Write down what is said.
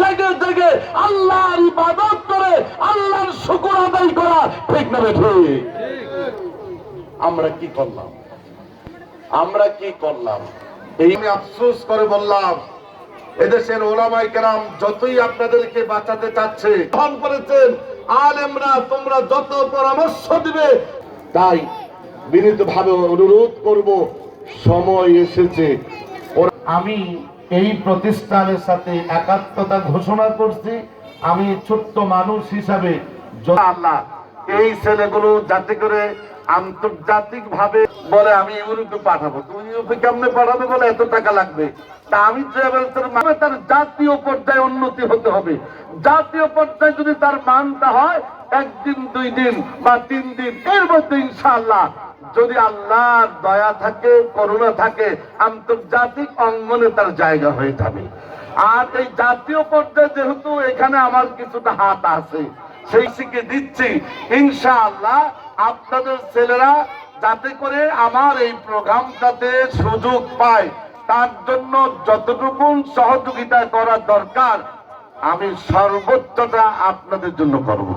জেগে জেগে আল্লাহর ইবাদত করে, আল্লাহর শুকর আদায় করা, ঠিক না ঠিক? আমরা কি করলাম? আমরা কি করলাম? এই আমি আফসোস করে বললাম, এদেশের ওলামাই কেরাম যতই আপনাদেরকে বাঁচাতে চাচ্ছে ফোন করেছেন, আলেমরা তোমরা যত পরামর্শ দিবে, তাই বিনীত ভাবে অনুরোধ করব, সময় এসেছে। আমি এই প্রতিষ্ঠানের সাথে একাত্মতা ঘোষণা করছি। আমি ছোট্ট মানুষ হিসাবে আল্লাহ এই ছেলেগুলো যাতে করে আন্তর্জাতিক ভাবে বলে আমি ইউরোপে পাঠাবো। তুমি ইউরোপে কেমনে পাঠাবে বলে এত টাকা লাগবে? তা আমি তার জাতীয় পর্যায়ে উন্নতি হতে হবে। জাতীয় পর্যায়ে যদি তার মানটা হয়, একদিন, দুই দিন বা তিন দিন, এর মধ্যে ইনশাআল্লাহ যদি আল্লাহর দয়া থাকে, করুণা থাকে, আন্তর্জাতিক অঙ্গনে তার জায়গা হয়ে যাবে। আর এই জাতীয় পর্যায়ে যেহেতু এখানে আমার কিছুটা হাত আছে, সেই শিখে দিচ্ছি, ইনশাআল্লাহ আপনাদের ছেলেরা যাতে করে আমার এই প্রোগ্রামটাতে সুযোগ পায়, তার জন্য যতটুকু সহযোগিতা করা দরকার, আমি সর্বোচ্চটা আপনাদের জন্য করব।